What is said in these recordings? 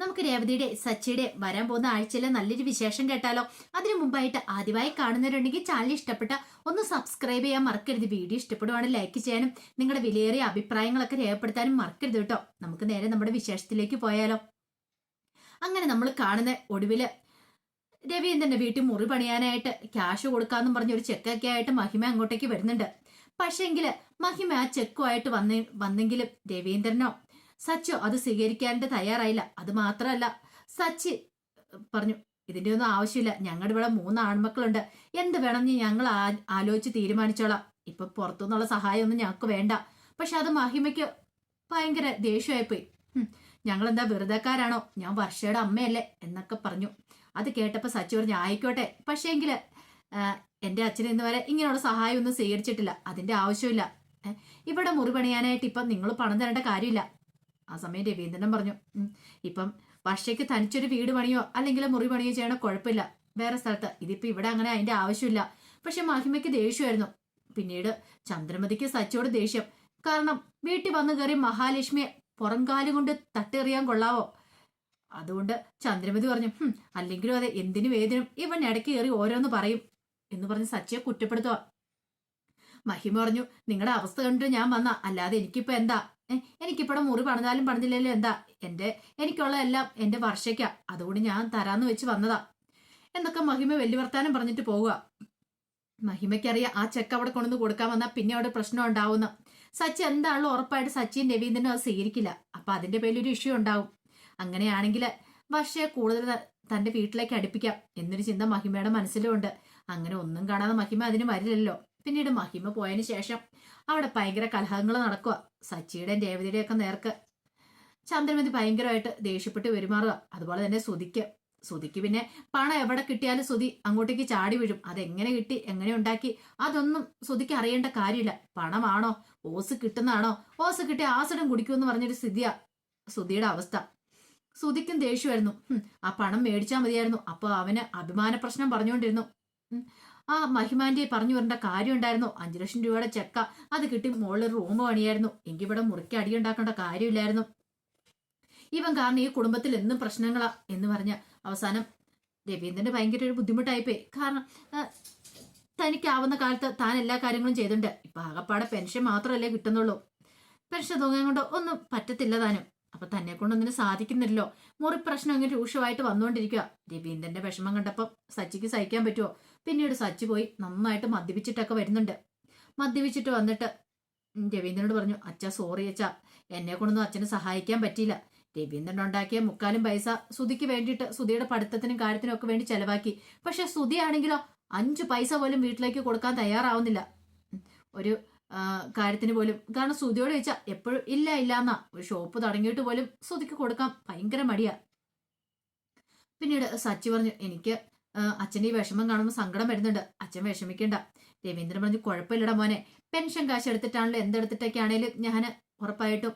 നമുക്ക് രേവതിയുടെ സച്ചിയുടെ വരാൻ പോകുന്ന ആഴ്ചയിലെ നല്ലൊരു വിശേഷം കേട്ടാലോ? അതിനു മുമ്പായിട്ട് ആദ്യമായി കാണുന്നവരുണ്ടെങ്കിൽ ചാനൽ ഇഷ്ടപ്പെട്ട ഒന്ന് സബ്സ്ക്രൈബ് ചെയ്യാൻ മറക്കരുത്. വീഡിയോ ഇഷ്ടപ്പെടുവാണെങ്കിൽ ലൈക്ക് ചെയ്യാനും നിങ്ങളുടെ വിലയേറിയ അഭിപ്രായങ്ങളൊക്കെ രേഖപ്പെടുത്താനും മറക്കരുത് കേട്ടോ. നമുക്ക് നേരെ നമ്മുടെ വിശേഷത്തിലേക്ക് പോയാലോ. അങ്ങനെ നമ്മൾ കാണുന്ന ഒടുവിൽ രവീന്ദ്രന്റെ വീട്ടിൽ മുറി പണിയാനായിട്ട് ക്യാഷ് കൊടുക്കാന്നും പറഞ്ഞ ഒരു ചെക്കൊക്കെ ആയിട്ട് മഹിമ അങ്ങോട്ടേക്ക് വരുന്നുണ്ട്. പക്ഷേങ്കിൽ മഹിമ ആ ചെക്കുമായിട്ട് വന്ന വന്നെങ്കിലും രവീന്ദ്രനോ സച്ചോ അത് സ്വീകരിക്കാനായിട്ട് തയ്യാറായില്ല. അത് മാത്രമല്ല സച്ചി പറഞ്ഞു ഇതിന്റെ ഒന്നും ആവശ്യമില്ല. ഞങ്ങളുടെ ഇവിടെ മൂന്ന് ആൺമക്കളുണ്ട്. എന്ത് വേണമെന്ന് ഞങ്ങൾ ആലോചിച്ച് തീരുമാനിച്ചോളാം. ഇപ്പൊ പുറത്തുനിന്നുള്ള സഹായമൊന്നും ഞങ്ങൾക്ക് വേണ്ട. പക്ഷെ അത് മഹിമയ്ക്ക് ഭയങ്കര ദേഷ്യമായിപ്പോയി. ഞങ്ങൾ എന്താ വെറുതെക്കാരാണോ? ഞാൻ വർഷയുടെ അമ്മയല്ലേ എന്നൊക്കെ പറഞ്ഞു. അത് കേട്ടപ്പോ സച്ചി പറഞ്ഞു ആയിക്കോട്ടെ. പക്ഷേങ്കിൽ എന്റെ അച്ഛൻ ഇന്ന് വരെ ഇങ്ങനെയുള്ള സഹായം ഒന്നും സ്വീകരിച്ചിട്ടില്ല. അതിന്റെ ആവശ്യമില്ല. ഇവിടെ മുറി പണിയാനായിട്ട് ഇപ്പം നിങ്ങൾ പണം തരേണ്ട കാര്യമില്ല. ആ സമയം രവീന്ദ്രൻ പറഞ്ഞു "ഉം, ഇപ്പം വർഷയ്ക്ക് തനിച്ചൊരു വീട് പണിയോ അല്ലെങ്കിൽ മുറി പണിയോ ചെയ്യണ കുഴപ്പമില്ല. വേറെ സ്ഥലത്ത്. ഇതിപ്പോ ഇവിടെ അങ്ങനെ അതിന്റെ ആവശ്യമില്ല. പക്ഷെ മഹിമയ്ക്ക് ദേഷ്യമായിരുന്നു. പിന്നീട് ചന്ദ്രമതിക്ക് സച്ചിയോട് ദേഷ്യം. കാരണം വീട്ടിൽ വന്നു കയറി മഹാലക്ഷ്മിയെ പുറംകാലം കൊണ്ട് തട്ടെറിയാൻ കൊള്ളാവോ? അതുകൊണ്ട് ചന്ദ്രമതി പറഞ്ഞു "ഹും, അല്ലെങ്കിലും അതെ എന്തിനു വേദനും? ഇവൻ ഇടയ്ക്ക് കയറി ഓരോന്ന് പറയും എന്ന് പറഞ്ഞ് സച്ചിയെ കുറ്റപ്പെടുത്തുക. മഹിമ പറഞ്ഞു നിങ്ങളുടെ അവസ്ഥ കണ്ടിട്ട് ഞാൻ വന്ന. അല്ലാതെ എനിക്കിപ്പോ എന്താ? എനിക്കിപ്പോടെ മുറി പറഞ്ഞാലും പറഞ്ഞില്ലല്ലോ എന്താ? എന്റെ എനിക്കുള്ള എല്ലാം എന്റെ വർഷയ്ക്ക. അതുകൊണ്ട് ഞാൻ തരാന്ന് വെച്ച് വന്നതാ. എന്നൊക്കെ മഹിമ വലിയ വർത്താനം പറഞ്ഞിട്ട് പോവുക. മഹിമയ്ക്കറിയാം ആ ചെക്ക് അവിടെ കൊണ്ടുവന്ന് കൊടുക്കാൻ വന്നാൽ പിന്നെ അവിടെ പ്രശ്നം ഉണ്ടാവുന്ന. സച്ചി എന്താണല്ലോ ഉറപ്പായിട്ട് സച്ചിയും രവീന്ദ്രനും അത് സ്വീകരിക്കില്ല. അപ്പൊ അതിന്റെ പേരിൽ ഒരു ഇഷ്യൂ ഉണ്ടാവും. അങ്ങനെയാണെങ്കിൽ വർഷയെ കൂടുതൽ തന്റെ വീട്ടിലേക്ക് അടുപ്പിക്കാം. എന്നൊരു ചിന്ത മഹിമയുടെ മനസ്സിലും ഉണ്ട് അങ്ങനെ ഒന്നും കാണാതെ മഹിമ അതിന് വരില്ലല്ലോ. പിന്നീട് മഹിമ പോയതിനു ശേഷം അവിടെ ഭയങ്കര കലഹങ്ങൾ നടക്കുക. സച്ചിയുടെയും രേവതിയുടെയും ഒക്കെ നേർക്ക് ചന്ദ്രമതി ഭയങ്കരമായിട്ട് ദേഷ്യപ്പെട്ട് പെരുമാറുക. അതുപോലെ തന്നെ സുതിക്ക് സുതിക്ക് പിന്നെ പണം എവിടെ കിട്ടിയാലും സുതി അങ്ങോട്ടേക്ക് ചാടി വീഴും. അതെങ്ങനെ കിട്ടി എങ്ങനെ ഉണ്ടാക്കി അതൊന്നും സുതിക്ക് അറിയേണ്ട കാര്യമില്ല. പണമാണോ? ഓസ് കിട്ടുന്നതാണോ? ഓസ് കിട്ടി ആസിഡും കുടിക്കുമെന്ന് പറഞ്ഞൊരു സ്ഥിതിയാ സുതിയുടെ അവസ്ഥ. സുതിക്കും ദേഷ്യമായിരുന്നു. ആ പണം മേടിച്ചാൽ മതിയായിരുന്നു. അപ്പൊ അവന് അഭിമാന പ്രശ്നം പറഞ്ഞുകൊണ്ടിരുന്നു ആ മഹിമാന്റെ പറഞ്ഞു വരേണ്ട കാര്യം ഉണ്ടായിരുന്നു. അഞ്ചു ലക്ഷം രൂപയുടെ ചെക്ക. അത് കിട്ടി മുകളിൽ റൂം പണിയായിരുന്നു. എങ്കിൽ ഇവിടെ മുറിക്ക് അടിയുണ്ടാക്കേണ്ട കാര്യമില്ലായിരുന്നു. ഇവൻ കാരണം ഈ കുടുംബത്തിൽ എന്നും പ്രശ്നങ്ങളാ എന്ന് പറഞ്ഞ അവസാനം രവീന്ദ്രന് ഭയങ്കര ഒരു ബുദ്ധിമുട്ടായിപ്പോയി. കാരണം തനിക്കാവുന്ന കാലത്ത് താൻ എല്ലാ കാര്യങ്ങളും ചെയ്തിട്ടുണ്ട്. ഇപ്പൊ ആകപ്പാടെ പെൻഷൻ മാത്രമല്ലേ കിട്ടുന്നുള്ളൂ. പെൻഷൻ തോന്നാൻ കൊണ്ട് ഒന്നും പറ്റത്തില്ല താനും. അപ്പൊ തന്നെ കൊണ്ടൊന്നിനും സാധിക്കുന്നില്ലല്ലോ. മുറി പ്രശ്നം അങ്ങനെ രൂക്ഷമായിട്ട് വന്നുകൊണ്ടിരിക്കുക രവീന്ദ്രന്റെ വിഷമം കണ്ടപ്പോൾ സച്ചിക്ക് സഹിക്കാൻ പറ്റുമോ പിന്നീട് സച്ചു പോയി നന്നായിട്ട് മദ്യപിച്ചിട്ടൊക്കെ വരുന്നുണ്ട്. മദ്യപിച്ചിട്ട് വന്നിട്ട് രവീന്ദ്രനോട് പറഞ്ഞു അച്ഛ സോറി അച്ഛ എന്നെ കൊണ്ടൊന്നും അച്ഛനെ സഹായിക്കാൻ പറ്റിയില്ല. രവീന്ദ്രൻ ഉണ്ടാക്കിയ മുക്കാലും പൈസ സുതിക്ക് വേണ്ടിയിട്ട് സുതിയുടെ പഠിത്തത്തിനും കാര്യത്തിനും ഒക്കെ വേണ്ടി ചെലവാക്കി. പക്ഷെ സുതി ആണെങ്കിലോ അഞ്ചു പൈസ പോലും വീട്ടിലേക്ക് കൊടുക്കാൻ തയ്യാറാവുന്നില്ല. ഒരു കാര്യത്തിന് പോലും. കാരണം സുതിയോട് ചോദിച്ചാൽ എപ്പോഴും ഇല്ല ഇല്ല എന്നാ ഒരു ഷോപ്പ് തുടങ്ങിയിട്ട് പോലും സുതിക്ക് കൊടുക്കാൻ ഭയങ്കര മടിയാ. പിന്നീട് സച്ചി പറഞ്ഞു എനിക്ക് അച്ഛന്റെ ഈ വിഷമം കാണുമ്പോൾ സങ്കടം വരുന്നുണ്ട്. അച്ഛൻ വിഷമിക്കണ്ട. രവീന്ദ്രൻ പറഞ്ഞു കുഴപ്പമില്ലടാ മോനെ. പെൻഷൻ കാശ് എടുത്തിട്ടാണല്ലോ എന്തെടുത്തിട്ടൊക്കെ ആണേലും ഞാൻ ഉറപ്പായിട്ടും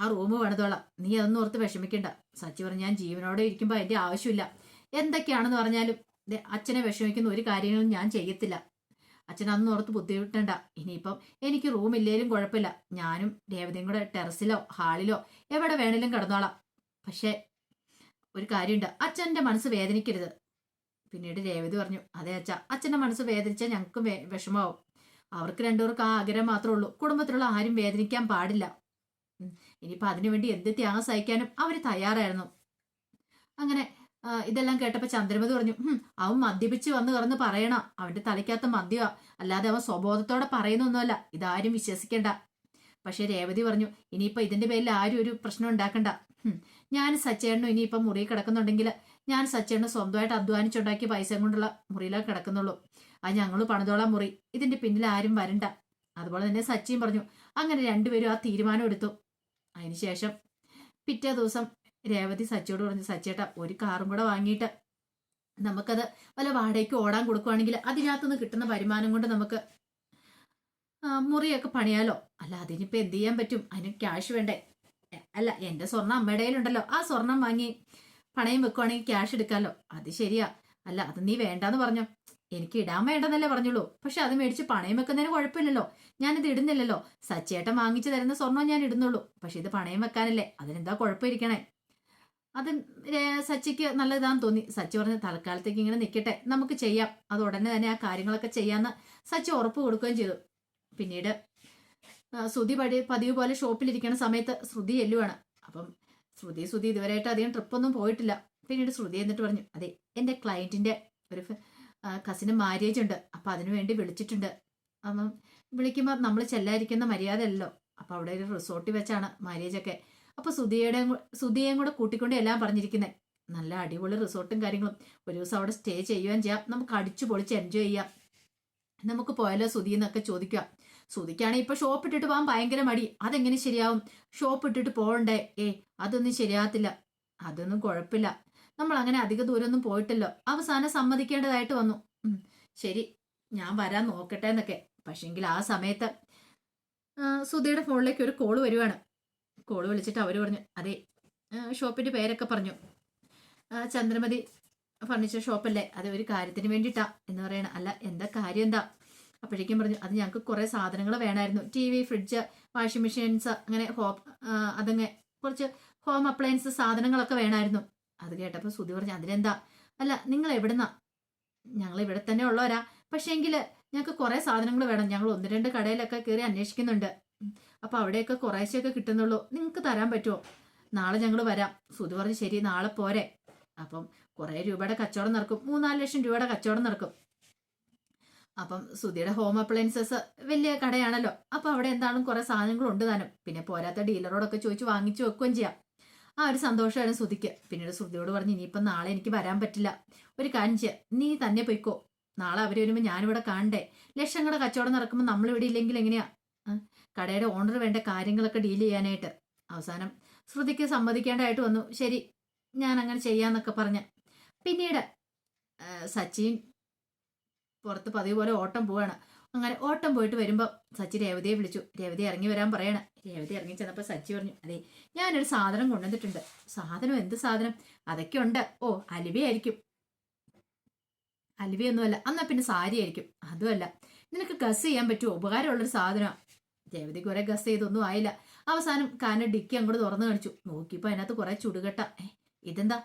ആ റൂം വേണതോളാം നീ അതൊന്നും ഓർത്ത് വിഷമിക്കണ്ട. സച്ചി പറഞ്ഞു ഞാൻ ജീവനോടെ ഇരിക്കുമ്പോൾ അതിന്റെ ആവശ്യമില്ല. എന്തൊക്കെയാണെന്ന് പറഞ്ഞാലും അച്ഛനെ വിഷമിക്കുന്ന ഒരു കാര്യങ്ങളും ഞാൻ ചെയ്യത്തില്ല. അച്ഛൻ അന്ന് ഓർത്ത് ബുദ്ധിമുട്ടണ്ട. ഇനിയിപ്പം എനിക്ക് റൂം ഇല്ലേലും കുഴപ്പമില്ല. ഞാനും രേവതിയും കൂടെ ടെറസിലോ ഹാളിലോ എവിടെ വേണേലും കിടന്നോളാം. പക്ഷേ ഒരു കാര്യമുണ്ട്. അച്ഛന്റെ മനസ്സ് വേദനിക്കരുത്. പിന്നീട് രേവതി പറഞ്ഞു അതെ അച്ഛ അച്ഛന്റെ മനസ്സ് വേദനിച്ചാൽ ഞങ്ങൾക്ക് വിഷമാവും അവർക്ക് രണ്ടുപേർക്ക് ആ ആഗ്രഹം മാത്രമേ ഉള്ളൂ. കുടുംബത്തിലുള്ള ആരും വേദനിക്കാൻ പാടില്ല. ഇനിയിപ്പോൾ അതിനുവേണ്ടി എന്ത് ത്യാഗം സഹിക്കാനും അവർ തയ്യാറായിരുന്നു. അങ്ങനെ ഇതെല്ലാം കേട്ടപ്പോൾ ചന്ദ്രമതി പറഞ്ഞു "ഹും, അവൻ മദ്യപിച്ച് വന്ന് കിടന്ന് പറയണ. അവന്റെ തലയ്ക്കകത്ത് മദ്യമാ. അല്ലാതെ അവൻ സ്വബോധത്തോടെ പറയുന്നൊന്നുമല്ല. ഇതാരും വിശ്വസിക്കണ്ട. പക്ഷെ രേവതി പറഞ്ഞു ഇനിയിപ്പോ ഇതിന്റെ പേരിൽ ആരും ഒരു പ്രശ്നം ഉണ്ടാക്കണ്ട. ഞാൻ സച്ചേണ്ണു ഇനിയിപ്പം മുറിയിൽ കിടക്കുന്നുണ്ടെങ്കിൽ ഞാൻ സച്ചേണ്ണു സ്വന്തമായിട്ട് അധ്വാനിച്ചുണ്ടാക്കിയ പൈസ കൊണ്ടുള്ള മുറിയിലാണ് കിടക്കുന്നുള്ളൂ. അത് ഞങ്ങൾ പണിതോളാം മുറി. ഇതിന്റെ പിന്നിൽ ആരും വരണ്ട. അതുപോലെ തന്നെ സച്ചിയും പറഞ്ഞു അങ്ങനെ രണ്ടുപേരും ആ തീരുമാനം എടുത്തു. അതിനുശേഷം പിറ്റേ ദിവസം രേവതി സച്ചിയോട് പറഞ്ഞു സച്ചേട്ട ഒരു കാറും കൂടെ വാങ്ങിയിട്ട് നമുക്കത് വല്ല വാടകയ്ക്ക് ഓടാൻ കൊടുക്കുവാണെങ്കിൽ അതിനകത്തുനിന്ന് കിട്ടുന്ന വരുമാനം കൊണ്ട് നമുക്ക് മുറിയൊക്കെ പണിയാലോ? അല്ല അതിനിപ്പോ എന്ത് ചെയ്യാൻ പറ്റും? അതിന് ക്യാഷ് വേണ്ടേ? അല്ല എന്റെ സ്വർണം അമ്മയുടെ കയ്യിലുണ്ടല്ലോ. ആ സ്വർണം വാങ്ങി പണയം വെക്കുവാണെങ്കിൽ ക്യാഷ് എടുക്കാലോ? അത് ശരിയാ. അല്ല അത് നീ വേണ്ടാന്ന് പറഞ്ഞോ? എനിക്ക് ഇടാൻ വേണ്ടെന്നല്ലേ പറഞ്ഞുള്ളൂ. പക്ഷെ അത് മേടിച്ച് പണയം വെക്കുന്നതിന് കുഴപ്പമില്ലല്ലോ. ഞാനിത് ഇടുന്നില്ലല്ലോ. സച്ചേട്ടൻ വാങ്ങിച്ചു തരുന്ന സ്വർണം ഞാൻ ഇടുന്നുള്ളൂ. പക്ഷെ ഇത് പണയം വെക്കാനല്ലേ. അതിനെന്താ കുഴപ്പമിരിക്കണേ? അത് സച്ചിക്ക് നല്ലതാന്ന് തോന്നി. സച്ചി പറഞ്ഞ തൽക്കാലത്തേക്ക് ഇങ്ങനെ നിൽക്കട്ടെ നമുക്ക് ചെയ്യാം. അത് ഉടനെ തന്നെ ആ കാര്യങ്ങളൊക്കെ ചെയ്യാന്ന് സച്ചി ഉറപ്പ് കൊടുക്കുകയും ചെയ്തു. പിന്നീട് ശ്രുതി പടി പതിവ് പോലെ ഷോപ്പിലിരിക്കുന്ന സമയത്ത് ശ്രുതി എല്ലുവാണ് അപ്പം ശ്രുതി ശ്രുതി ഇതുവരെയായിട്ട് അധികം ട്രിപ്പൊന്നും പോയിട്ടില്ല. പിന്നീട് ശ്രുതി എന്നിട്ട് പറഞ്ഞു അതെ എന്റെ ക്ലയന്റിന്റെ ഒരു കസിന് മാര്യേജ് ഉണ്ട്. അപ്പം അതിനു വേണ്ടി വിളിച്ചിട്ടുണ്ട്. അപ്പം വിളിക്കുമ്പോൾ നമ്മൾ ചെല്ലാതിരിക്കുന്ന മര്യാദയല്ലോ അപ്പം അവിടെ ഒരു റിസോർട്ടിൽ വെച്ചാണ് മാര്യേജ് ഒക്കെ. അപ്പോൾ സുധിയുടെ സുധിയേയും കൂടെ കൂട്ടിക്കൊണ്ട് എല്ലാം പറഞ്ഞിരിക്കുന്നത് നല്ല അടിപൊളി റിസോർട്ടും കാര്യങ്ങളും. ഒരു ദിവസം അവിടെ സ്റ്റേ ചെയ്യുകയും ചെയ്യാം. നമുക്ക് അടിച്ചു പൊളിച്ച് എൻജോയ് ചെയ്യാം. നമുക്ക് പോയാലോ സുധി എന്നൊക്കെ ചോദിക്കുക. സുധിക്കാണെങ്കിൽ ഇപ്പൊ ഷോപ്പ് ഇട്ടിട്ട് പോകാൻ ഭയങ്കര മടി. അതെങ്ങനെ ശരിയാവും? ഷോപ്പ് ഇട്ടിട്ട് പോകണ്ടേ? ഏ അതൊന്നും ശരിയാകത്തില്ല. അതൊന്നും കുഴപ്പമില്ല. നമ്മൾ അങ്ങനെ അധിക ദൂരമൊന്നും പോയിട്ടല്ലോ. അവസാനം സമ്മതിക്കേണ്ടതായിട്ട് വന്നു. ശരി ഞാൻ വരാൻ നോക്കട്ടെ എന്നൊക്കെ. പക്ഷെങ്കിൽ ആ സമയത്ത് സുധയുടെ ഫോണിലേക്ക് ഒരു കോൾ വരുവാണ്. കോൾ വിളിച്ചിട്ട് അവർ പറഞ്ഞു അതെ ഷോപ്പിന്റെ പേരൊക്കെ പറഞ്ഞു. ചന്ദ്രമതി ഫർണിച്ചർ ഷോപ്പല്ലേ അത് ഒരു കാര്യത്തിന് വേണ്ടിയിട്ടാ എന്ന് പറയണ. അല്ല എന്താ കാര്യം എന്താ? അപ്പോഴേക്കും പറഞ്ഞു അത് ഞങ്ങൾക്ക് കുറേ സാധനങ്ങൾ വേണമായിരുന്നു. T V fridge washing machines അങ്ങനെ ഹോം അതങ്ങനെ കുറച്ച് ഹോം അപ്ലയൻസ് സാധനങ്ങളൊക്കെ വേണമായിരുന്നു. അത് കേട്ടപ്പോൾ സുധി പറഞ്ഞു അതിനെന്താ? അല്ല നിങ്ങൾ എവിടുന്നാ ഞങ്ങൾ ഇവിടെ തന്നെ ഉള്ളവരാ. പക്ഷേങ്കിൽ ഞങ്ങൾക്ക് കുറേ സാധനങ്ങൾ വേണം. ഞങ്ങൾ ഒന്ന് രണ്ട് കടയിലൊക്കെ കയറി അന്വേഷിക്കുന്നുണ്ട്. അപ്പോൾ അവിടെയൊക്കെ കുറേശ്ശെയൊക്കെ കിട്ടുന്നുള്ളൂ. നിങ്ങൾക്ക് തരാൻ പറ്റുമോ? നാളെ ഞങ്ങൾ വരാം. സുധി പറഞ്ഞു ശരി നാളെ പോരെ. അപ്പം കുറേ രൂപയുടെ കച്ചവടം നടക്കും. മൂന്നാൽ ലക്ഷം രൂപയുടെ കച്ചവടം നടക്കും. അപ്പം സുധിയുടെ ഹോം അപ്ലയൻസസ് വലിയ കടയാണല്ലോ. അപ്പം അവിടെ എന്താണെങ്കിലും കുറേ സാധനങ്ങളുണ്ട് താനും. പിന്നെ പോരാത്ത ഡീലറോടൊക്കെ ചോദിച്ച് വാങ്ങിച്ചു വെക്കുകയും ചെയ്യാം. ആ ഒരു സന്തോഷമായിരുന്നു സുധിക്ക് പിന്നീട് ശ്രുതിയോട് പറഞ്ഞു ഇനിയിപ്പം നാളെ എനിക്ക് വരാൻ പറ്റില്ല. ഒരു കാര്യം ചെയ്യാം. നീ തന്നെ പോയിക്കോ. നാളെ അവർ വരുമ്പോൾ ഞാനിവിടെ കാണണ്ടേ? ലക്ഷങ്ങളുടെ കച്ചവടം നടക്കുമ്പോൾ നമ്മളിവിടെ ഇല്ലെങ്കിൽ എങ്ങനെയാ? കടയുടെ ഓണർ വേണ്ട കാര്യങ്ങളൊക്കെ ഡീൽ ചെയ്യാനായിട്ട്. അവസാനം ശ്രുതിക്ക് സമ്മതിക്കേണ്ടതായിട്ട് വന്നു. ശരി ഞാൻ അങ്ങനെ ചെയ്യാന്നൊക്കെ പറഞ്ഞ്. പിന്നീട് സച്ചിൻ പുറത്ത് പതിവ് പോലെ ഓട്ടം പോവാണ്. അങ്ങനെ ഓട്ടം പോയിട്ട് വരുമ്പോൾ സച്ചി രേവതിയെ വിളിച്ചു. രേവതി ഇറങ്ങി വരാൻ പറയണ. രേവതി ഇറങ്ങി ചെന്നപ്പോൾ സച്ചി പറഞ്ഞു അതെ ഞാനൊരു സാധനം കൊണ്ടുവന്നിട്ടുണ്ട്. സാധനം എന്ത് സാധനം? അതൊക്കെ ഉണ്ട് ഓ അലുവയായിരിക്കും അലുവയൊന്നുമല്ല എന്നാൽ പിന്നെ സാരി ആയിരിക്കും. അതുമല്ല നിനക്ക് ഗസ് ചെയ്യാൻ പറ്റുമോ? ഉപകാരമുള്ളൊരു സാധനമാണ് രേവതി കുറെ ഗസ് ചെയ്തൊന്നും ആയില്ല. അവസാനം കാന ഡിക്കി അങ്ങോട്ട് തുറന്നു കാണിച്ചു. നോക്കിയപ്പോൾ അതിനകത്ത് കുറെ ചുടുകട്ട. ഇതെന്താ?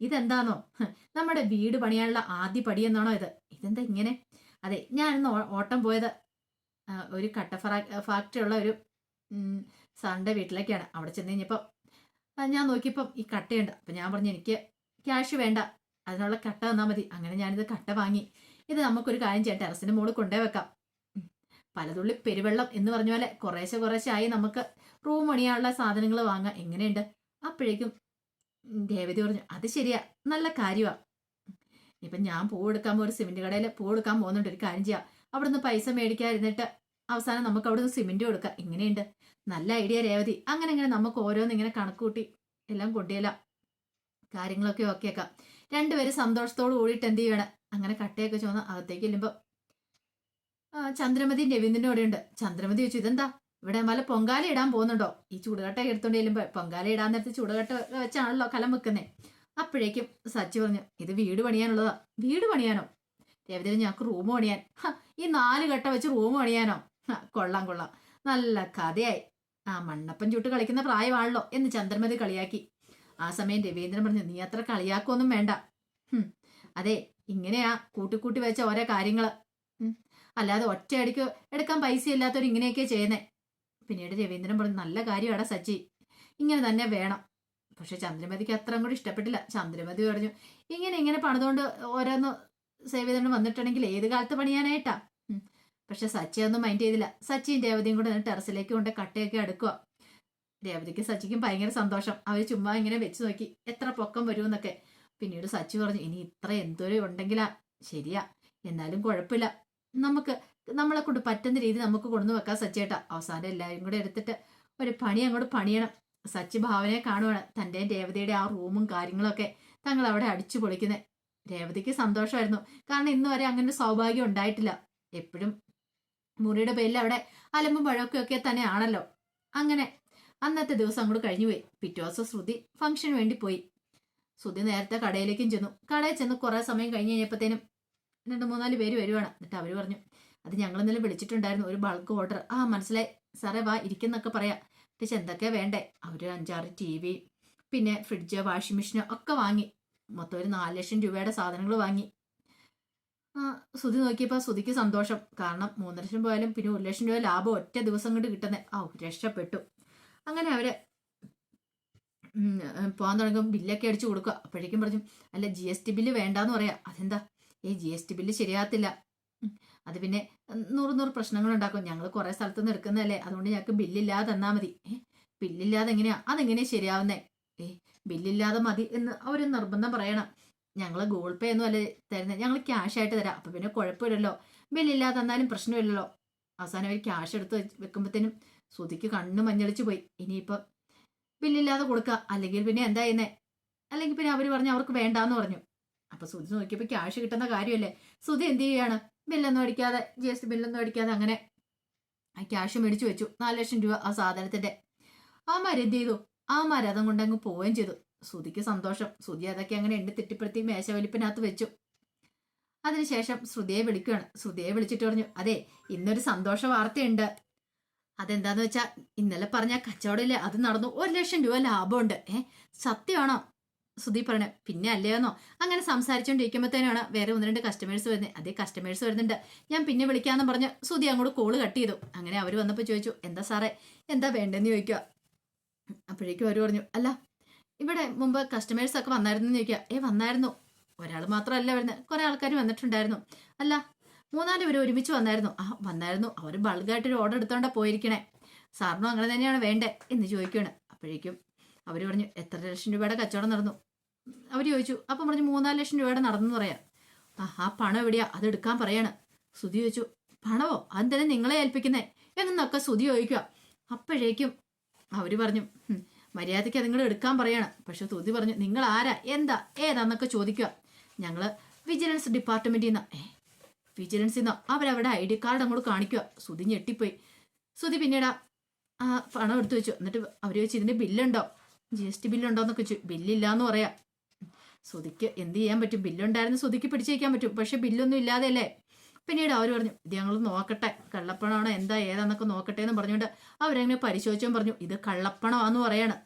ഇതെന്താന്നോ? ഹ്, നമ്മുടെ വീട് പണിയാനുള്ള ആദ്യ പടി എന്നാണോ ഇത്? ഇതെന്താ ഇങ്ങനെ? അതെ ഞാനിന്ന് ഓട്ടം പോയത് ഒരു കട്ട ഫാക്ടറി ഉള്ള ഒരു സാറിന്റെ വീട്ടിലേക്കാണ്. അവിടെ ചെന്ന് കഴിഞ്ഞപ്പോൾ ഞാൻ നോക്കിയപ്പം ഈ കട്ടയുണ്ട്. അപ്പം ഞാൻ പറഞ്ഞു എനിക്ക് ക്യാഷ് വേണ്ട. അതിനുള്ള കട്ട തന്നാൽ മതി. അങ്ങനെ ഞാനിത് കട്ട വാങ്ങി. ഇത് നമുക്കൊരു കാര്യം ചെയ്യാം. ടെറസിന്റെ മുകളിൽ കൊണ്ടേ വെക്കാം. പലതുള്ളി പെരുവെള്ളം എന്ന് പറഞ്ഞ പോലെ കുറേശ്ശെ കുറേശ്ശെ ആയി നമുക്ക് റൂം പണിയാനുള്ള സാധനങ്ങൾ വാങ്ങാം. എങ്ങനെയുണ്ട്? അപ്പോഴേക്കും ഉം, രേവതി പറഞ്ഞു അത് ശരിയാ നല്ല കാര്യമാ ഇപ്പം ഞാൻ പൂ എടുക്കാൻ പോകും ഒരു സിമെന്റ് കടയിൽ പൂ എടുക്കാൻ പോകുന്നുണ്ട് ഒരു കാര്യം ചെയ്യാം. അവിടുന്ന് പൈസ മേടിക്കാതിരുന്നിട്ട് അവസാനം നമുക്ക് അവിടുന്ന് സിമെന്റ് കൊടുക്കാം. ഇങ്ങനെയുണ്ട്. നല്ല ഐഡിയ രേവതി. അങ്ങനെ ഇങ്ങനെ നമുക്ക് ഓരോന്ന് ഇങ്ങനെ കണക്ക് കൂട്ടി എല്ലാം കൊണ്ടുചെല്ലാം കാര്യങ്ങളൊക്കെ ഓക്കെ ആക്കാം. രണ്ടുപേരും സന്തോഷത്തോട് കൂടിയിട്ട് എന്ത് ചെയ്യണം? അങ്ങനെ കട്ടയൊക്കെ ചുവന്ന് അകത്തേക്ക് ചെല്ലുമ്പോൾ ചന്ദ്രമതി രവീന്ദ്രന്റെ കൂടെ ഉണ്ട് ചന്ദ്രമതി ചോദിച്ചു ഇതെന്താ? ഇവിടെ വല്ല പൊങ്കാല ഇടാൻ പോകുന്നുണ്ടോ? ഈ ചൂടുകട്ട എടുത്തോണ്ട് പൊങ്കാല ഇടാൻ നേരത്തെ ചൂടുകട്ട വെച്ചാണല്ലോ കലം വെക്കുന്നേ. അപ്പോഴേക്കും സച്ചി പറഞ്ഞു ഇത് വീട് പണിയാനുള്ളതാ. വീട് പണിയാനോ? രവിദേവൻ ഞങ്ങൾക്ക് റൂം പണിയാൻ. ഈ നാല് കട്ട വെച്ച് റൂം പണിയാനോ? കൊള്ളാം കൊള്ളാം. നല്ല കഥയായി. ആ മണ്ണപ്പൻ ചുട്ട് കളിക്കുന്ന പ്രായമാണല്ലോ എന്ന് ചന്ദ്രമതി കളിയാക്കി. ആ സമയം രവീന്ദ്രൻ പറഞ്ഞു നീ അത്ര കളിയാക്കൊന്നും വേണ്ട. അതെ ഇങ്ങനെയാ കൂട്ടിക്കൂട്ടി വെച്ച ഓരോ കാര്യങ്ങൾ. അല്ലാതെ ഒറ്റയടിക്ക് എടുക്കാൻ പൈസ ഇല്ലാത്തവർ ഇങ്ങനെയൊക്കെ ചെയ്യുന്നേ. പിന്നീട് രവീന്ദ്രൻ പറഞ്ഞു നല്ല കാര്യമാണ് സച്ചി. ഇങ്ങനെ തന്നെ വേണം. പക്ഷെ ചന്ദ്രമതിക്ക് അത്രയും കൂടി ഇഷ്ടപ്പെട്ടില്ല. ചന്ദ്രമതി പറഞ്ഞു ഇങ്ങനെ ഇങ്ങനെ പണിതുകൊണ്ട് ഓരോന്ന് സേവ് ചെയ്തുകൊണ്ട് വന്നിട്ടുണ്ടെങ്കിൽ ഏത് കാലത്ത് പണിയാനായിട്ടാ. പക്ഷെ സച്ചി ഒന്നും മൈൻഡ് ചെയ്തില്ല. സച്ചിയും രേവതിയും കൂടെ ടെറസിലേക്ക് കൊണ്ട് കട്ടയൊക്കെ അടുക്കുക. രേവതിക്ക് സച്ചിക്കും ഭയങ്കര സന്തോഷം. അവർ ചുമ്മാ ഇങ്ങനെ വെച്ച് നോക്കി എത്ര പൊക്കം വരുമെന്നൊക്കെ. പിന്നീട് സച്ചി പറഞ്ഞു ഇനി ഇത്ര എന്തോരം ഉണ്ടെങ്കിലാ? ശരിയാ. എന്നാലും കുഴപ്പമില്ല. നമുക്ക് നമ്മളെ കൊണ്ട് പറ്റുന്ന രീതി നമുക്ക് കൊണ്ടു വെക്കാം സച്ചേട്ടാ അവസാനം എല്ലാവരും കൂടെ എടുത്തിട്ട് ഒരു പണി അങ്ങോട്ട് പണിയണം. സച്ചി ഭാവനയെ കാണുവാണ്. തന്റെ രേവതിയുടെ ആ റൂമും കാര്യങ്ങളൊക്കെ തങ്ങൾ അവിടെ അടിച്ചു പൊളിക്കുന്നത് രേവതിക്ക് സന്തോഷമായിരുന്നു. കാരണം ഇന്ന് വരെ അങ്ങനെ സൗഭാഗ്യം ഉണ്ടായിട്ടില്ല. എപ്പോഴും മുറിയുടെ പേരിൽ അവിടെ അലമ്പും പഴമൊക്കെ ഒക്കെ തന്നെയാണല്ലോ. അങ്ങനെ അന്നത്തെ ദിവസം അങ്ങോട്ട് കഴിഞ്ഞു പോയി പിറ്റേ ദിവസം ശ്രുതി ഫംഗ്ഷന് വേണ്ടി പോയി. ശ്രുതി നേരത്തെ കടയിലേക്കും ചെന്നു. കടയിൽ ചെന്ന് കുറേ സമയം കഴിഞ്ഞ് കഴിഞ്ഞപ്പോഴത്തേനും രണ്ട് മൂന്നാൽ പേര് വരുവാണ്. എന്നിട്ട് അവർ പറഞ്ഞു അത് ഞങ്ങൾ ഇന്നലെ വിളിച്ചിട്ടുണ്ടായിരുന്നു ഒരു ബൾക്ക് ഓർഡർ ആ മനസ്സിലായി. സാറേ വാ ഇരിക്കുന്നൊക്കെ പറയാം. പക്ഷെ എന്തൊക്കെയാ വേണ്ടേ? അവർ അഞ്ചാറ് ടി വി പിന്നെ ഫ്രിഡ്ജ് വാഷിംഗ് മെഷീനോ ഒക്കെ വാങ്ങി. മൊത്തം ഒരു നാല് ലക്ഷം രൂപയുടെ സാധനങ്ങൾ വാങ്ങി. ആ സുധി നോക്കിയപ്പോൾ സുധിക്ക് സന്തോഷം. കാരണം മൂന്ന് ലക്ഷം പോയാലും പിന്നെ ഒരു ലക്ഷം രൂപ ലാഭം ഒറ്റ ദിവസം കൊണ്ട് കിട്ടുന്നത് ആ രക്ഷപ്പെട്ടു. അങ്ങനെ അവർ പോകാൻ തുടങ്ങും. ബില്ലൊക്കെ അടിച്ചു കൊടുക്കുക. അപ്പോഴേക്കും പറഞ്ഞു അല്ല ജി എസ് ടി ബില്ല് വേണ്ടാന്ന് പറയാം. അതെന്താ? ഈ ജി എസ് ടി ബില്ല് ശരിയാകത്തില്ല. അത് പിന്നെ നൂറ് നൂറ് പ്രശ്നങ്ങൾ ഉണ്ടാക്കും ഞങ്ങൾ കുറെ സ്ഥലത്ത് നിന്ന് എടുക്കുന്നതല്ലേ. അതുകൊണ്ട് ഞങ്ങൾക്ക് ബില്ലില്ലാതെ തന്നാൽ മതി. ബില്ലില്ലാതെ എങ്ങനെയാ? അതെങ്ങനെയാ ശരിയാവുന്നേ? ഏ? ബില്ലില്ലാതെ മതി എന്ന് അവർ നിർബന്ധം പറയണം. ഞങ്ങൾ ഗൂഗിൾ പേ ഒന്നും അല്ലേ തരുന്നത് ഞങ്ങൾ ക്യാഷ് ആയിട്ട് തരാം. അപ്പൊ പിന്നെ കുഴപ്പമില്ലല്ലോ. ബില്ലില്ലാതെ തന്നാലും പ്രശ്നമില്ലല്ലോ. അവസാനം അവർ ക്യാഷ് എടുത്ത് വെക്കുമ്പോഴത്തേനും ശ്രുതിക്ക് കണ്ണ് മഞ്ഞളിച്ച് പോയി. ഇനിയിപ്പം ബില്ലില്ലാതെ കൊടുക്കുക അല്ലെങ്കിൽ പിന്നെ എന്താ ചെയ്യുന്നേ? അല്ലെങ്കിൽ പിന്നെ അവർ പറഞ്ഞു അവർക്ക് വേണ്ടാന്ന് പറഞ്ഞു. അപ്പൊ സുതി നോക്കിയപ്പോൾ ക്യാഷ് കിട്ടുന്ന കാര്യമല്ലേ? സുതി എന്ത് ചെയ്യാണ്? ബില്ലൊന്നും അടിക്കാതെ ജി എസ് ടി ബില്ലൊന്നും അടിക്കാതെ അങ്ങനെ ക്യാഷ് മേടിച്ചു വെച്ചു. നാല് ലക്ഷം രൂപ ആ സാധനത്തിന്റെ എന്ത് ചെയ്തു? അവന്മാർ അതും കൊണ്ട് അങ്ങ് പോവുകയും ചെയ്തു. ശ്രുതിക്ക് സന്തോഷം. ശ്രുതി അതൊക്കെ അങ്ങനെ എണ്ണി തെറ്റിപ്പെടുത്തി മേശവലിപ്പിനകത്ത് വെച്ചു. അതിനുശേഷം ശ്രുതിയെ വിളിക്കുകയാണ്. ശ്രുതിയെ വിളിച്ചിട്ട് പറഞ്ഞു അതെ ഇന്നൊരു സന്തോഷ വാർത്തയുണ്ട്. അതെന്താന്ന് വെച്ചാ ഇന്നലെ പറഞ്ഞ കച്ചവടമില്ലേ അത് നടന്നു. ഒരു ലക്ഷം രൂപ ലാഭമുണ്ട്. ഏ സത്യമാണോ? സുധി പറഞ്ഞു പിന്നെ അല്ലയോന്നോ? അങ്ങനെ സംസാരിച്ചുകൊണ്ടിരിക്കുമ്പോഴത്തേനാണ് വേറെ ഒന്ന് രണ്ട് കസ്റ്റമേഴ്സ് വരുന്നത് അതേ കസ്റ്റമേഴ്സ് വരുന്നുണ്ട്. ഞാൻ പിന്നെ വിളിക്കാന്ന് പറഞ്ഞ് സുധി അങ്ങോട്ട് കോൾ കട്ട് ചെയ്തു. അങ്ങനെ അവർ വന്നപ്പോൾ ചോദിച്ചു എന്താ സാറേ എന്താ വേണ്ടെന്ന് ചോദിക്കുക അപ്പോഴേക്കും അവർ പറഞ്ഞു അല്ല ഇവിടെ മുമ്പ് കസ്റ്റമേഴ്സ് ഒക്കെ വന്നായിരുന്നു ചോദിക്കുക ഏ വന്നായിരുന്നു. ഒരാൾ മാത്രമല്ല വരുന്നത് കുറെ ആൾക്കാർ വന്നിട്ടുണ്ടായിരുന്നു. അല്ല മൂന്നാൽ പേര് ഒരുമിച്ച് വന്നായിരുന്നു. ആ വന്നായിരുന്നു. അവർ ബൾഗായിട്ടൊരു ഓർഡർ എടുത്തോണ്ടാ പോയിരിക്കണേ. സാറിനും അങ്ങനെ തന്നെയാണ് വേണ്ടേ? എന്ന് ചോദിക്കുകയാണ് അപ്പോഴേക്കും അവർ പറഞ്ഞു എത്ര ലക്ഷം രൂപയുടെ കച്ചവടം നടന്നു? അവർ ചോദിച്ചു അപ്പം പറഞ്ഞു മൂന്നാൽ ലക്ഷം രൂപയുടെ നടന്നു പറയാം. ആ ആ പണം എവിടെയാ? അത് എടുക്കാൻ പറയാണ്. സുതി ചോദിച്ചു പണമോ? അതെന്തിനാ നിങ്ങളെ ഏൽപ്പിക്കുന്നേ? എന്നൊക്കെ സുതി ചോദിക്കുക. അപ്പോഴേക്കും അവർ പറഞ്ഞു മര്യാദയ്ക്ക് അത് നിങ്ങൾ എടുക്കാൻ പറയാണ്. പക്ഷെ തുതി പറഞ്ഞു നിങ്ങൾ ആരാ? എന്താ? ഏതാന്നൊക്കെ ചോദിക്കുക. ഞങ്ങൾ വിജിലൻസ് ഡിപ്പാർട്ട്മെന്റിൽ നിന്ന് വിജിലൻസിൽ നിന്ന് അവരവരുടെ ഐ ഡി കാർഡ് അങ്ങോട്ട് കാണിക്കുക. സുതി ഞെട്ടിപ്പോയി. സുതി പിന്നീട് ആ- പണം എടുത്തു വെച്ചു. എന്നിട്ട് അവർ ചോദിച്ചു ഇതിന്റെ ബില്ലുണ്ടോ? ജി എസ് ടി ബില്ലുണ്ടോന്നൊക്കെ ചോദിച്ചു ബില്ലില്ലാന്ന് പറയാം. സുധിക്ക് എന്ത് ചെയ്യാൻ പറ്റും? ബില്ലുണ്ടായിരുന്നു സുധിക്ക് പിടിച്ചേക്കാൻ പറ്റും. പക്ഷെ ബില്ലൊന്നും ഇല്ലാതെയല്ലേ? പിന്നീട് അവർ പറഞ്ഞു ഇത് ഞങ്ങൾ നോക്കട്ടെ. കള്ളപ്പണമാണോ? എന്താ ഏതാന്നൊക്കെ നോക്കട്ടെ എന്ന് പറഞ്ഞുകൊണ്ട് അവരങ്ങനെ പരിശോധിച്ചും പറഞ്ഞു ഇത് കള്ളപ്പണമാന്ന് പറയാണ്.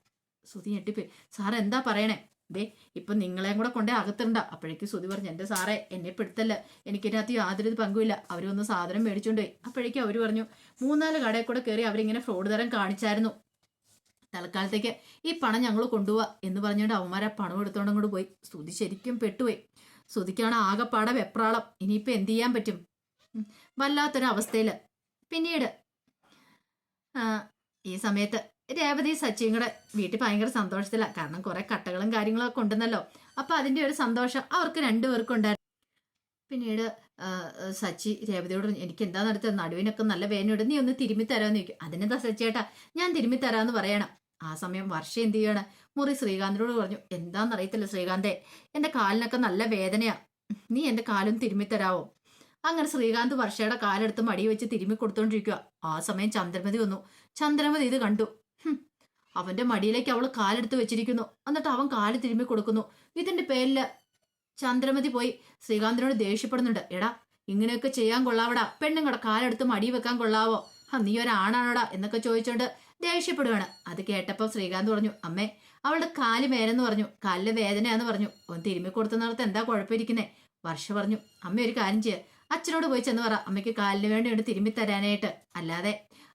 സുധി ഞെട്ടിപ്പോയി. സാർ എന്താ പറയണേ? ദേ ഇപ്പൊ നിങ്ങളെയും കൂടെ കൊണ്ടേ അകത്തുണ്ട അപ്പോഴേക്കും സുധി പറഞ്ഞു എന്റെ സാറേ എന്നെ പെടുത്തല്ല. എനിക്കിതിനകത്ത് യാതൊരു പങ്കുമില്ല അവരൊന്ന് സാധനം മേടിച്ചുകൊണ്ട് പോയി. അപ്പോഴേക്കും അവർ പറഞ്ഞു മൂന്നാൽ കടയിൽ കൂടെ കയറി അവരിങ്ങനെ ഫ്രോഡ് തരം കാണിച്ചായിരുന്നു. തൽക്കാലത്തേക്ക് ഈ പണം ഞങ്ങൾ കൊണ്ടുപോവാ എന്ന് പറഞ്ഞുകൊണ്ട് അവന്മാരെ പണം എടുത്തോണ്ട് അങ്ങോട്ട് പോയി. സ്തുതി ശരിക്കും പെട്ടുപോയി. സ്തുതിക്കാണ് ആകെപ്പാടെ വെപ്രാളം. ഇനിയിപ്പോൾ എന്ത് ചെയ്യാൻ പറ്റും? വല്ലാത്തൊരവസ്ഥയിൽ പിന്നീട് ഈ സമയത്ത് രേവതി സച്ചിയും കൂടെ വീട്ടിൽ ഭയങ്കര സന്തോഷത്തിലാണ് കാരണം കുറെ കട്ടകളും കാര്യങ്ങളൊക്കെ ഉണ്ടെന്നല്ലോ അപ്പൊ അതിന്റെ ഒരു സന്തോഷം അവർക്ക് രണ്ടുപേർക്കും ഉണ്ടായിരുന്നു. പിന്നീട് സച്ചി രേവതിയോട് എനിക്ക് എന്താ നടത്തുക നടുവിനൊക്കെ നല്ല വേനയോട് നീ ഒന്ന് തിരുമ്മി തരാമെന്ന് ചോദിക്കും. അതിനെന്താ സച്ചിയേട്ടാ ഞാൻ തിരുമ്മി തരാമെന്ന് പറയണം. ആ സമയം വർഷ എന്ത് ചെയ്യാണ്? മുറി ശ്രീകാന്തിനോട് പറഞ്ഞു എന്താണെന്നറിയത്തില്ല ശ്രീകാന്തേ എന്റെ കാലിനൊക്കെ നല്ല വേദനയാ. നീ എന്റെ കാലും തിരുമ്മി തരാവോ? അങ്ങനെ ശ്രീകാന്ത് വർഷയുടെ കാലെടുത്ത് മടി വെച്ച് തിരുമ്മി കൊടുത്തോണ്ടിരിക്കുക ആ സമയം ചന്ദ്രമതി വന്നു. ചന്ദ്രമതി ഇത് കണ്ടു. അവന്റെ മടിയിലേക്ക് അവൾ കാലെടുത്ത് വെച്ചിരിക്കുന്നു. എന്നിട്ട് അവൻ കാൽ തിരുമ്മി കൊടുക്കുന്നു. ഇതിന്റെ പേരിൽ ചന്ദ്രമതി പോയി ശ്രീകാന്തിനോട് ദേഷ്യപ്പെടുന്നുണ്ട്. എടാ ഇങ്ങനെയൊക്കെ ചെയ്യാൻ കൊള്ളാവടാ. പെണ്ണുങ്ങളുടെ കാലെടുത്ത് മടി വെക്കാൻ കൊള്ളാവോ? നീ ഒരാണാണോടാ? എന്നൊക്കെ ചോദിച്ചോണ്ട് ദേഷ്യപ്പെടുകയാണ് അത് കേട്ടപ്പോൾ ശ്രീകാന്ത് പറഞ്ഞു അമ്മേ അവളുടെ കാൽ മേനെന്ന് പറഞ്ഞു കാലിലെ വേദനയാന്ന് പറഞ്ഞു. അവൻ തിരുമ്മി കൊടുത്തുന്നിടത്ത് എന്താ കുഴപ്പമിരിക്കുന്നേ? വർഷ പറഞ്ഞു അമ്മ ഒരു കാര്യം ചെയ്യ. അച്ഛനോട് പോയി ചെന്ന് പറ അമ്മയ്ക്ക് കാലിന് വേണ്ടി ഉണ്ട് തിരുമ്മി തരാനായിട്ട്. അല്ലാതെ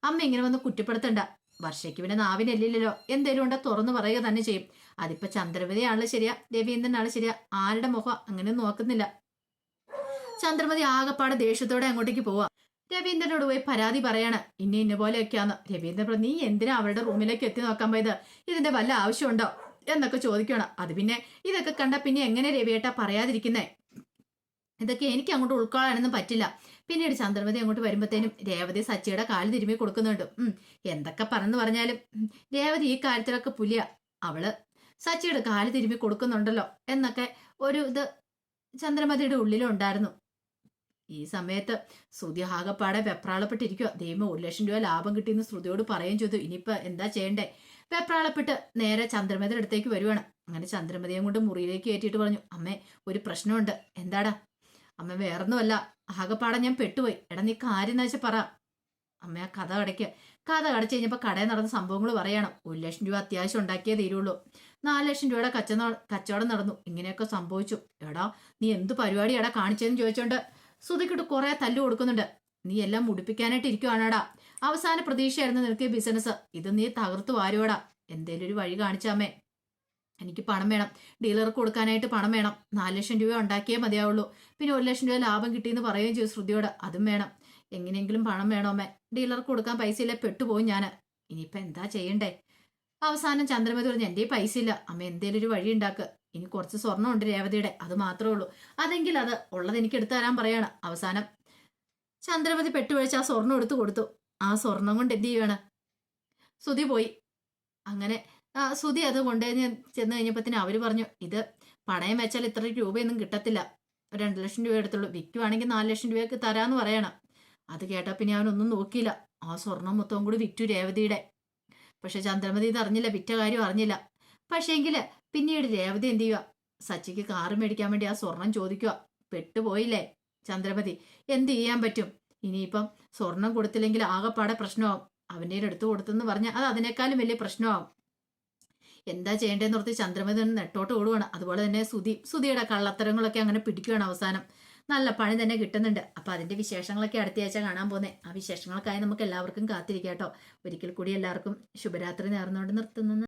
അമ്മ ഇങ്ങനെ വന്ന് കുറ്റപ്പെടുത്തണ്ട. വർഷയ്ക്ക് പിന്നെ നാവിനല്ലില്ലല്ലോ എന്തേലും ഉണ്ടോ തുറന്നു പറയുക തന്നെ ചെയ്യും. അതിപ്പോ ചന്ദ്രമതി ആൾ ശരിയാ രവീന്ദ്രനാൾ ശരിയാ. ആരുടെ മുഖം അങ്ങനെ നോക്കുന്നില്ല. ചന്ദ്രമതി ആകപ്പാടെ ദേഷ്യത്തോടെ അങ്ങോട്ടേക്ക് പോവാ. രവീന്ദ്രനോട് പോയി പരാതി പറയാണ്. ഇന്ന ഇന്ന പോലെയൊക്കെയാന്ന്. രവീന്ദ്രൻ നീ എന്തിനാ അവരുടെ റൂമിലേക്ക് എത്തി നോക്കാൻ പോയത്? ഇതിന്റെ വല്ല ആവശ്യമുണ്ടോ? എന്നൊക്കെ ചോദിക്കണം അത് പിന്നെ ഇതൊക്കെ കണ്ട പിന്നെ എങ്ങനെ രവിയേട്ട പറയാതിരിക്കുന്നേ? ഇതൊക്കെ എനിക്ക് അങ്ങോട്ട് ഉൾക്കൊള്ളാനൊന്നും പറ്റില്ല. പിന്നീട് ചന്ദ്രമതി അങ്ങോട്ട് വരുമ്പോഴത്തേനും രേവതി സച്ചിയുടെ കാൽ തിരുമ്മി കൊടുക്കുന്നുണ്ട്. ഉം എന്തൊക്കെ പറഞ്ഞു പറഞ്ഞാലും. രേവതി ഈ കാര്യത്തിലൊക്കെ പുലിയ. അവൾ സച്ചിയുടെ കാൽ തിരുമ്മി കൊടുക്കുന്നുണ്ടല്ലോ എന്നൊക്കെ ഒരു ഇത് ചന്ദ്രമതിയുടെ ഉള്ളിലുണ്ടായിരുന്നു. ഈ സമയത്ത് ശ്രുതി ആകപ്പാടെ വെപ്രാളപ്പെട്ടിരിക്കുക ദൈവം ഒരു ലക്ഷം രൂപ ലാഭം കിട്ടിയെന്ന് ശ്രുതിയോട് പറയുകയും ചെയ്തു. ഇനിയിപ്പോൾ എന്താ ചെയ്യണ്ടേ? വെപ്രാളപ്പെട്ട് നേരെ ചന്ദ്രമതിയുടെ അടുത്തേക്ക് വരുവാണ്. അങ്ങനെ ചന്ദ്രമതിയെ കൊണ്ട് മുറിയിലേക്ക് കയറ്റിയിട്ട് പറഞ്ഞു അമ്മേ ഒരു പ്രശ്നമുണ്ട്. എന്താടാ? അമ്മ വേറൊന്നുമല്ല. ആകപ്പാടെ ഞാൻ പെട്ടുപോയി. എടാ നീ കാര്യം എന്ന് വെച്ചാൽ പറ. അമ്മ ആ കഥ അടയ്ക്കുക കഥ അടച്ചു കഴിഞ്ഞപ്പോൾ കടയിൽ നടന്ന സംഭവങ്ങൾ പറയണം. ഒരു ലക്ഷം രൂപ അത്യാവശ്യം ഉണ്ടാക്കിയേ തീരുള്ളൂ. നാല് ലക്ഷം രൂപയുടെ കച്ച കച്ചവടം നടന്നു. ഇങ്ങനെയൊക്കെ സംഭവിച്ചു. എടാ നീ എന്ത് പരിപാടിയാടാ കാണിച്ചതെന്ന് ചോദിച്ചോണ്ട് സുധിക്കിട്ട് കുറെ തല്ലു കൊടുക്കുന്നുണ്ട്. നീ എല്ലാം മുടിപ്പിക്കാനായിട്ട് ഇരിക്കുവാണാടാ. അവസാന പ്രതീക്ഷയായിരുന്നു നിനക്ക് ബിസിനസ്. ഇത് നീ തകർത്തു വാരുവാടാ. എന്തേലും ഒരു വഴി കാണിച്ചാമേ എനിക്ക് പണം വേണം. ഡീലർക്ക് കൊടുക്കാനായിട്ട് പണം വേണം. നാല് ലക്ഷം രൂപ ഉണ്ടാക്കിയേ മതിയാവുള്ളൂ. പിന്നെ ഒരു ലക്ഷം രൂപ ലാഭം കിട്ടിയെന്ന് പറയുകയും ചെയ്തു ശ്രുതിയോട്. അതും വേണം. എങ്ങനെയെങ്കിലും പണം വേണോമേ ഡീലർക്ക് കൊടുക്കാൻ പൈസ ഇല്ല പെട്ടുപോയി ഞാൻ ഇനിയിപ്പോൾ എന്താ ചെയ്യണ്ടേ? അവസാനം ചന്ദ്രമതി പറഞ്ഞു എന്റെ പൈസ ഇല്ല അമ്മ എന്തേലും ഒരു വഴി ഉണ്ടാക്ക്. ഇനി കുറച്ച് സ്വർണം ഉണ്ട് രേവതിയുടെ അത് മാത്രമേ ഉള്ളൂ. അതെങ്കിൽ അത് ഉള്ളത് എനിക്ക് എടുത്തു തരാൻ പറയാണ് അവസാനം. ചന്ദ്രമതി പെട്ടുവഴിച്ച് ആ സ്വർണം എടുത്തു കൊടുത്തു. ആ സ്വർണം കൊണ്ട് എന്ത് ചെയ്യുവാണ്? സുതി പോയി. അങ്ങനെ ആ സുതി അത് കൊണ്ടുവന്ന് ചെന്ന് കഴിഞ്ഞപ്പത്തിന് അവർ പറഞ്ഞു ഇത് പണയം വെച്ചാൽ ഇത്ര രൂപയൊന്നും കിട്ടത്തില്ല. രണ്ട് ലക്ഷം രൂപ എടുത്തുള്ളൂ. വിൽക്കുവാണെങ്കിൽ നാല് ലക്ഷം രൂപയ്ക്ക് തരാന്ന് പറയണം. അത് കേട്ടാ പിന്നെ അവനൊന്നും നോക്കിയില്ല. ആ സ്വർണം മൊത്തവും കൂടി വിറ്റു രേവതിയുടെ. പക്ഷെ ചന്ദ്രമതി ഇത് അറിഞ്ഞില്ല വിറ്റ കാര്യം അറിഞ്ഞില്ല. പക്ഷേങ്കിൽ പിന്നീട് രേവതി എന്ത് ചെയ്യുക സച്ചിക്ക് കാറ് മേടിക്കാൻ വേണ്ടി ആ സ്വർണം ചോദിക്കുക പെട്ടുപോയില്ലേ ചന്ദ്രമതി എന്ത് ചെയ്യാൻ പറ്റും? ഇനിയിപ്പം സ്വർണം കൊടുത്തില്ലെങ്കിൽ ആകെപ്പാടെ പ്രശ്നമാവും. അവന്റെ അടുത്ത് കൊടുത്തെന്ന് പറഞ്ഞാൽ അത് അതിനേക്കാളും വലിയ പ്രശ്നമാവും. എന്താ ചെയ്യേണ്ടതെന്ന് ഓർത്ത് ചന്ദ്രമതി നെട്ടോട്ട് ഓടുവാണ്. അതുപോലെ തന്നെ സുതി സുതിയുടെ കള്ളത്തരങ്ങളൊക്കെ അങ്ങനെ പിടിക്കുകയാണ് അവസാനം. നല്ല പണി തന്നെ കിട്ടുന്നുണ്ട്. അപ്പോൾ അതിന്റെ വിശേഷങ്ങളൊക്കെ അടുത്തയാഴ്ച കാണാൻ പോകുന്നത് ആ വിശേഷങ്ങൾക്കായി നമുക്ക് എല്ലാവർക്കും കാത്തിരിക്കാം കേട്ടോ. ഒരിക്കൽ കൂടി എല്ലാവർക്കും ശുഭരാത്രി നേർന്നുകൊണ്ട് നിർത്തുന്നു.